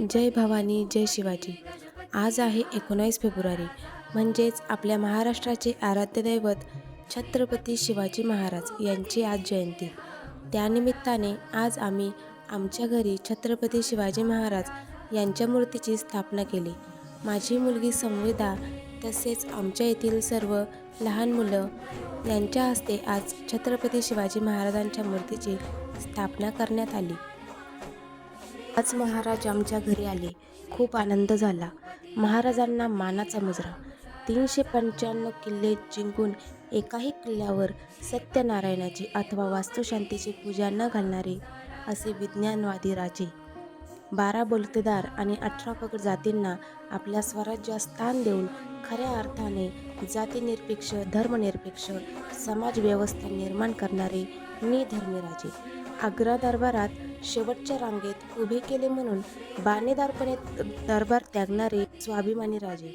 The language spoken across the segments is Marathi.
जय भवानी जय शिवाजी. आज आहे एकोणावीस फेब्रुवारी. म्हणजेच आपल्या महाराष्ट्राचे आराध्य दैवत छत्रपती शिवाजी महाराज यांची आज जयंती. त्यानिमित्ताने आज आम्ही आमच्या घरी छत्रपती शिवाजी महाराज यांच्या मूर्तीची स्थापना केली. माझी मुलगी संवेदा तसेच आमच्या येथील सर्व लहान मुलं यांच्या हस्ते आज छत्रपती शिवाजी महाराजांच्या मूर्तीची स्थापना करण्यात आली. आज महाराज आमच्या घरी आले. खूप आनंद झाला. महाराजांना मानाचा मुजरा. तीनशे पंच्याण्णव किल्ले जिंकून एकाही किल्ल्यावर सत्यनारायणाची अथवा वास्तुशांतीची पूजा न घालणारे असे विज्ञानवादी राजे. बारा बलुतेदार आणि अठरा पगड जातींना आपल्या स्वराज्यात स्थान देऊन खऱ्या अर्थाने जातीनिरपेक्ष धर्मनिरपेक्ष समाजव्यवस्था निर्माण करणारे निधर्मी राजे. आग्रा दरबारात शेवटच्या रांगेत उभे केले म्हणून बाणेदारपणे दरबार त्यागणारे स्वाभिमानी राजे.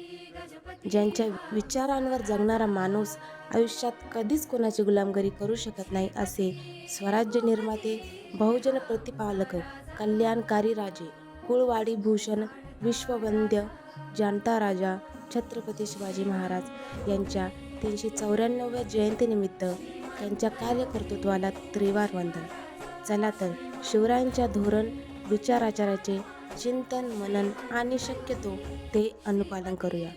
ज्यांच्या विचारांवर जगणारा माणूस आयुष्यात कधीच कोणाची गुलामगिरी करू शकत नाही असे स्वराज्य निर्माते बहुजन प्रतिपालक कल्याणकारी राजे कुळवाडी भूषण विश्ववंद्य जाणता राजा छत्रपती शिवाजी महाराज यांच्या तीनशे चौऱ्याण्णव्या जयंतीनिमित्त त्यांच्या कार्यकर्तृत्वाला त्रिवार वंदन. चला तर शिवरायांच्या धोरण विचाराचाराचे चिंतन मनन आणि शक्यतो ते अनुपालन करूया.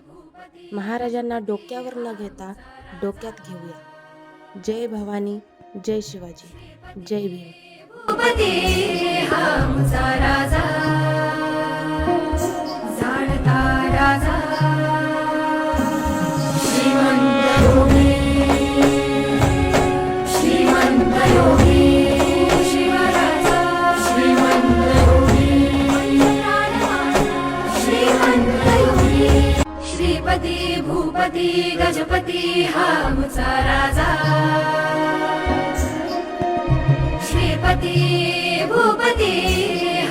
महाराजांना डोक्यावर न घेता डोक्यात घेऊया. जय भवानी जय शिवाजी जय भीम. भूपती गजपती हा आमचा राजा. श्रीपती भूपती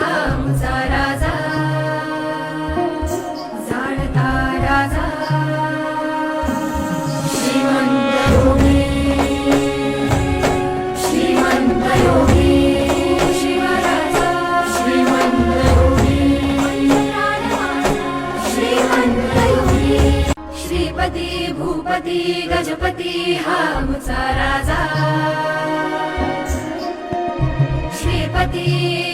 हा आमचा राजा. झाड लखपती भूपती गजपती हा मुचा राजा. श्रीपती